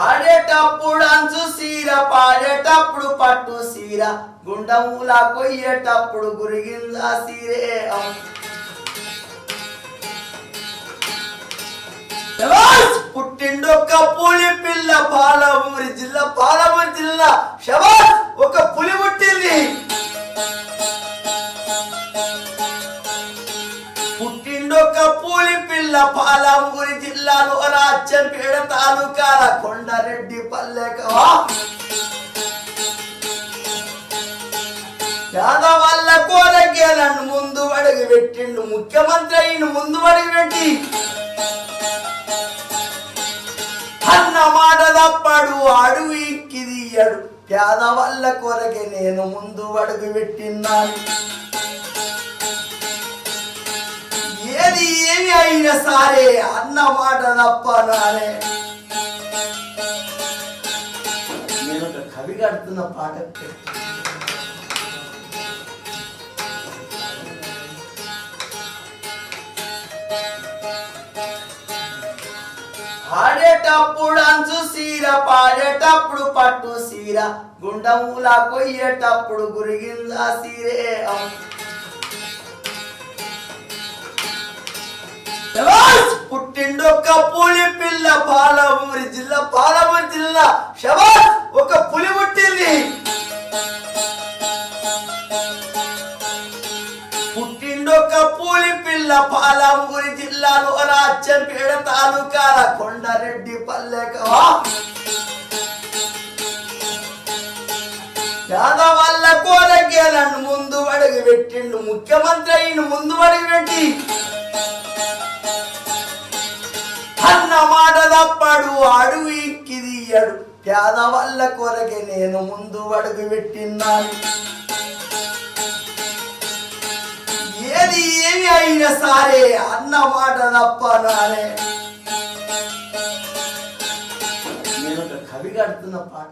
ఆడేటప్పుడు అంచు సీర పాడేటప్పుడు పట్టు సీర గుండములా కొయ్యేటప్పుడు గురిగిందా సీరే. శబాష్! పుట్టిండొక్క పులి పిల్ల పాలమూరి జిల్లా పాలమూరి జిల్లా. శబాష్ ఒక పులి పుట్టింది. పుట్టిండొక్క పులి పిల్ల పాలమూరి జిల్లాలో రాజ్యంపేట తాలూకాల కొండరెడ్డి పల్లెకవా యాదవల్ల కోరగేలను ముందు అడుగు పెట్టిండు. ముఖ్యమంత్రి అయిన ముందు అడుగు పెట్టి. అన్న మాట తప్పడు అడుగు ఇక్కిదియ్యడు పేదవాళ్ళ కొరకే నేను ముందు అడుగు పెట్టిన్నాను. పోయినసారి సరే అన్న మాట తప్పనానే నేను. ఒక కవి కడుతున్న పాట పాడేటప్పుడు అంచు సీర పాడేటప్పుడు పట్టు సీర గుండములా కొయ్యేటప్పుడు గురిగిందా సీరే? పాలమూరి జిల్లా పాలమూరి జిల్లా శబాష్ ఒక పులి పుట్టింది. పుట్టిండొక్క పులి పిల్ల పాలమూరి జిల్లాలో రాజ్యంపేడ తాలూకాల కొండారెడ్డి పల్లెకవా యాదవల్ల కోరగేలను ముందు అడుగు పెట్టిండు ముఖ్యమంత్రి అయిన ముందు అడుగు అడుగు ఇక్కిదియ్యడు పేదవల్ల కొరకే నేను ముందు అడుగు పెట్టిన్నాను. ఏది ఏమి అయినా సరే అన్న మాట తప్పనానే నేను ఒక కవి కడుతున్న పాట.